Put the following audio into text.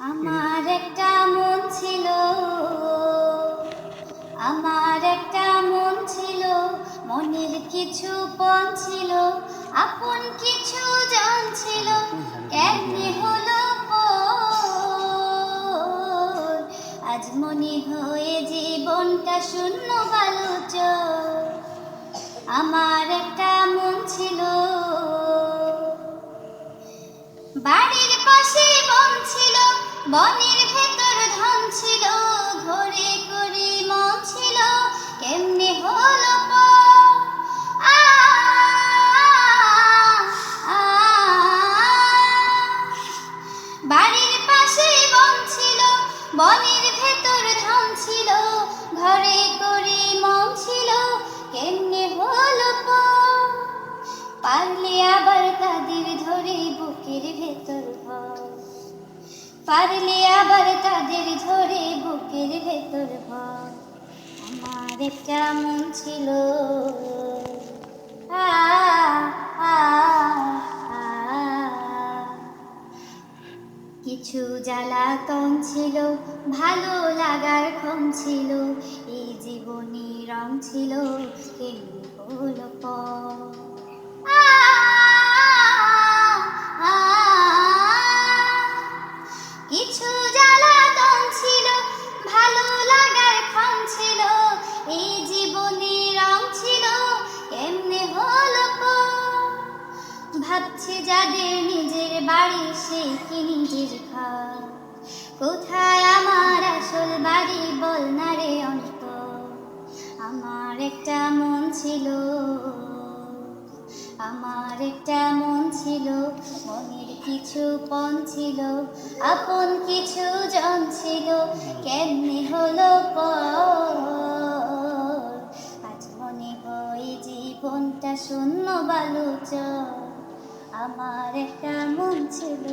আমার একটা মন ছিল, আমার একটা মন ছিল, মনের কিছু পণ ছিল, আপন কিছু জন ছিল, কেমনে হলো আজ মনে হয়ে জীবনটা শূন্য বালুচ আমার বনের ভেতর ধন ছিল, ঘরে করে মন ছিল, কেমনে হলো। বাড়ির পাশে বন ছিল, বনের ভেতর ধন ছিল, ঘরে করে মন ছিল, কেমনে হলো পর? পারলে আবার তাদের ধরে বুকের ভেতর ভর পারলে আবার তাদের ধরে বুকের ভেতর ভর আমার একটা মন ছিল। কিছু জ্বালাতন ছিল, ভালো লাগার ক্ষম ছিল এই জীবনী রং ছিল কেমনি হলো? কিছু জ্বালাতন ছিল, ভালো লাগার ক্ষম ছিল, এই জীবনী রং ছিল, কেমনে হলো? ভাবছে যাদের নিজের বাড়ি, সে কি নিজের ঘর? কোথায় আমার আসল বাড়ি বল না রে অন্ত আমার একটা মন ছিল। আমার একটা মন ছিল, মনের কিছু পণ ছিল, আপন কিছু জন ছিল। কেমনি হলো আজ মনে হয় জীবনটা শূন্য বালুচ আমার একটা মন ছিল।